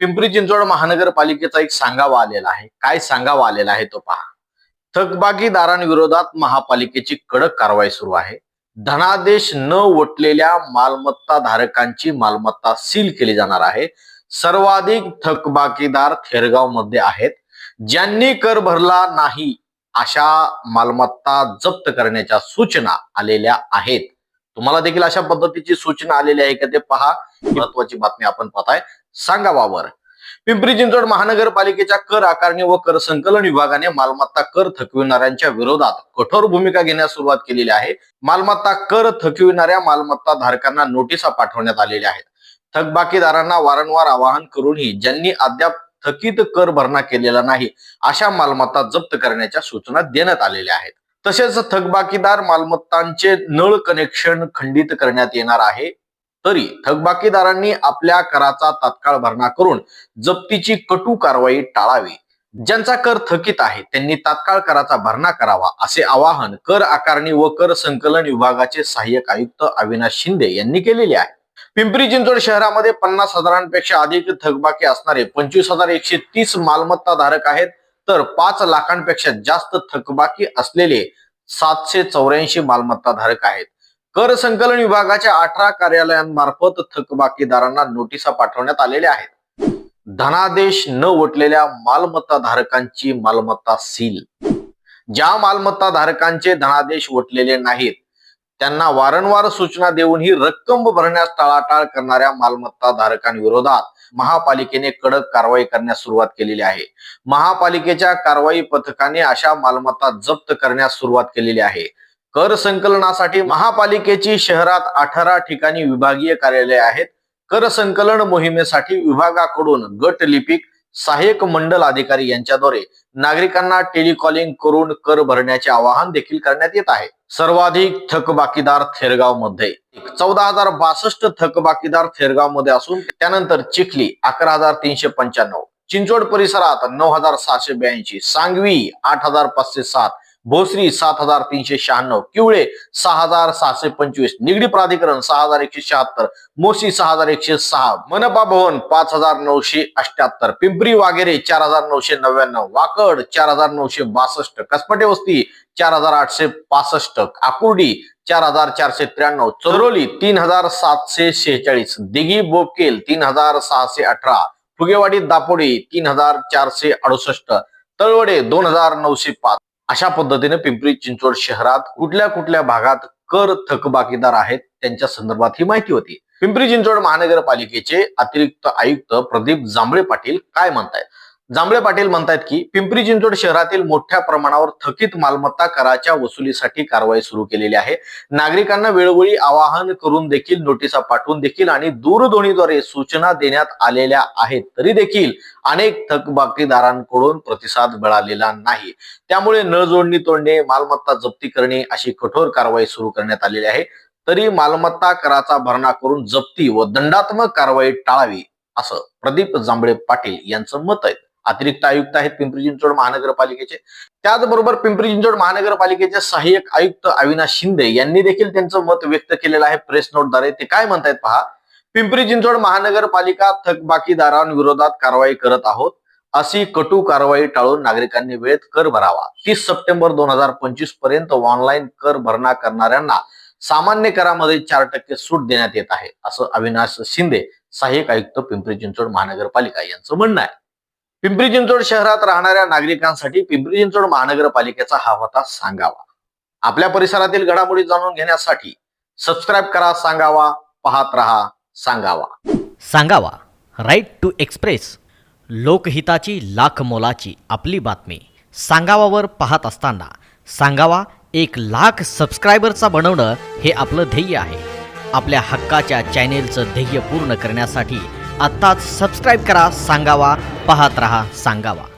पिंपरी चिंचवड महानगरपालिकेचा एक सांगावा आलेला आहे. काय सांगावा आलेला आहे तो पहा. थकबाकीदारांविरोधात महापालिकेची कडक कारवाई सुरू आहे. धनादेश न वटलेल्या मालमत्ता धारकांची मालमत्ता सील केली जाणार आहे. सर्वाधिक थकबाकीदार थेरगावमध्ये आहेत. ज्यांनी कर भरला नाही अशा मालमत्ता जप्त करण्याच्या सूचना आलेल्या आहेत. तुम्हाला देखील अशा पद्धतीची सूचना आलेली आहे का ते पहा. महत्वाची बातमी आपण पाहताय. सांगावावर पिंपरी चिंचवड महानगरपालिकेच्या कर आकारणी व कर संकलन विभागाने मालमत्ता कर थकविणाऱ्यांच्या विरोधात कठोर भूमिका घेण्यास सुरुवात केलेली आहे. मालमत्ता कर थकविणाऱ्या मालमत्ता धारकांना नोटिसा पाठवण्यात आलेल्या आहेत. थकबाकीदारांना वारंवार आवाहन करूनही ज्यांनी अद्याप थकीत कर भरणा केलेला नाही अशा मालमत्ता जप्त करण्याच्या सूचना देण्यात आलेल्या आहेत. तसेच थकबाकीदार मालमत्तांचे नळ कनेक्शन खंडित करण्यात येणार आहे. तरी थकबाकीदारांनी आपल्या कराचा तात्काळ भरणा करून जप्तीची कटू कारवाई टाळावी. ज्यांचा कर थकीत आहे त्यांनी तात्काळ कराचा भरणा करावा असे आवाहन कर आकारणी व कर संकलन विभागाचे सहाय्यक आयुक्त अविनाश शिंदे यांनी केलेले आहे. पिंपरी चिंचवड शहरामध्ये पन्नास हजारांपेक्षा अधिक थकबाकी असणारे पंचवीस हजार एकशे तीस मालमत्ता धारक आहेत तर पाच लाखांपेक्षा जास्त थकबाकी असलेले सातशे चौऱ्याऐंशी मालमत्ता धारक आहेत. कर संकलन विभागाच्या अठरा कार्यालयांमार्फत थकबाकीदारांना नोटिसा पाठवण्यात आलेल्या आहेत. धनादेश न वटलेल्या मालमत्ता धारकांची मालमत्ता सील. ज्या मालमत्ता धारकांचे धनादेश वटलेले नाहीत त्यांना वारंवार सूचना देऊन ही रक्कम भरण्यास टाळाटाळ करणाऱ्या मालमत्ता धारकांविरोधात महापालिकेने कडक कारवाई करण्यास सुरुवात केलेली आहे. महापालिकेच्या कारवाई पथकाने अशा मालमत्ता जप्त करण्यास सुरुवात केलेली आहे. कर संकलनासाठी महापालिकेची शहरात अठरा ठिकाणी विभागीय कार्यालय आहेत. कर संकलन मोहिमेसाठी विभागाकडून गट लिपिक सहाय्यक मंडल अधिकारी यांच्याद्वारे नागरिकांना टेलिकॉलिंग करून कर भरण्याचे आवाहन देखील करण्यात येत आहे. सर्वाधिक थकबाकीदार थेरगावमध्ये चौदा हजार बासष्ट थकबाकीदार थेरगावमध्ये असून त्यानंतर चिखली अकरा हजार तीनशे पंच्याण्णव चिंचवड परिसरात नऊ हजार सहाशे ब्याऐंशी सांगवी आठ हजार पाचशे सात भोसरी सात हजार तीनशे शहाण्णव किवळे सहा हजार सहाशे पंचवीस निगडी प्राधिकरण सहा हजार एकशे शहात्तर मोशी सहा हजार एकशे सहा मनपा भवन पाच हजार नऊशे अठ्याहत्तर पिंपरी वागेरे चार हजार नऊशे नव्याण्णव वाकड चार हजार नऊशे बासष्ट कसपटे वस्ती चार हजार आठशे पासष्ट आकुर्डी चार हजार चारशे त्र्याण्णव चरोली तीन हजार सातशे शेहेचाळीस दिघी बोपकेल तीन हजार सहाशे अठरा फुगेवाडी दापोडी तीन हजार चारशे अडुसष्ट तळवडे दोन हजार नऊशे पाच. अशा पद्धतीने पिंपरी चिंचवड शहरात कुठल्या कुठल्या भागात कर थकबाकीदार आहेत त्यांच्या संदर्भात ही माहिती होती. पिंपरी चिंचवड महानगरपालिकेचे अतिरिक्त आयुक्त प्रदीप जांभळे पाटील काय म्हणतायत? जांभळे पाटील म्हणतायत की पिंपरी चिंचवड शहरातील मोठ्या प्रमाणावर थकीत मालमत्ता कराच्या वसुलीसाठी कारवाई सुरू केलेली आहे. नागरिकांना वेळोवेळी आवाहन करून देखील नोटिसा पाठवून देखील आणि दूरध्वनीद्वारे सूचना देण्यात आलेल्या आहेत तरी देखील अनेक थकबाकीदारांकडून प्रतिसाद मिळालेला नाही. त्यामुळे नळ जोडणी तोडणे मालमत्ता जप्ती करणे अशी कठोर कारवाई सुरू करण्यात आलेली आहे. तरी मालमत्ता कराचा भरणा करून जप्ती व दंडात्मक कारवाई टाळावी असं प्रदीप जांभळे पाटील यांचं मत आहे. अतिरिक्त आयुक्त आहेत पिंपरी चिंचवड महानगरपालिकेचे. त्याचबरोबर पिंपरी चिंचवड महानगरपालिकेचे सहाय्यक आयुक्त अविनाश शिंदे यांनी देखील त्यांचं मत व्यक्त केलेलं आहे प्रेस नोटद्वारे. ते काय म्हणतायत पहा? पिंपरी चिंचवड महानगरपालिका थकबाकीदारांविरोधात कारवाई करत आहोत. अशी कटू कारवाई टाळून नागरिकांनी वेळेत कर भरावा. तीस सप्टेंबर दोन हजार पंचवीसपर्यंत ऑनलाईन कर भरणा करणाऱ्यांना सामान्य करामध्ये चार टक्के सूट देण्यात येत आहे असं अविनाश शिंदे सहाय्यक आयुक्त पिंपरी चिंचवड महानगरपालिका यांचं म्हणणं आहे. पिंपरी चिंचवड शहरात राहणाऱ्या नागरिकांसाठी पिंपरी चिंचवड महानगरपालिकेचा हा होता सांगावा. आपल्या परिसरातील घडामोडी जाणून घेण्यासाठी सबस्क्राईब करा सांगावा पाहत रहा सांगावा. सांगावा. राईट टू एक्सप्रेस लोकहिताची लाख मोलाची आपली बातमी. सांगावावर पाहत असताना सांगावा एक लाख सबस्क्रायबरचा बनवणं हे आपलं ध्येय आहे. आपल्या हक्काच्या चॅनेलचं ध्येय पूर्ण करण्यासाठी आत्ताच सबस्क्राईब करा सांगावा पाहत रहा सांगावा.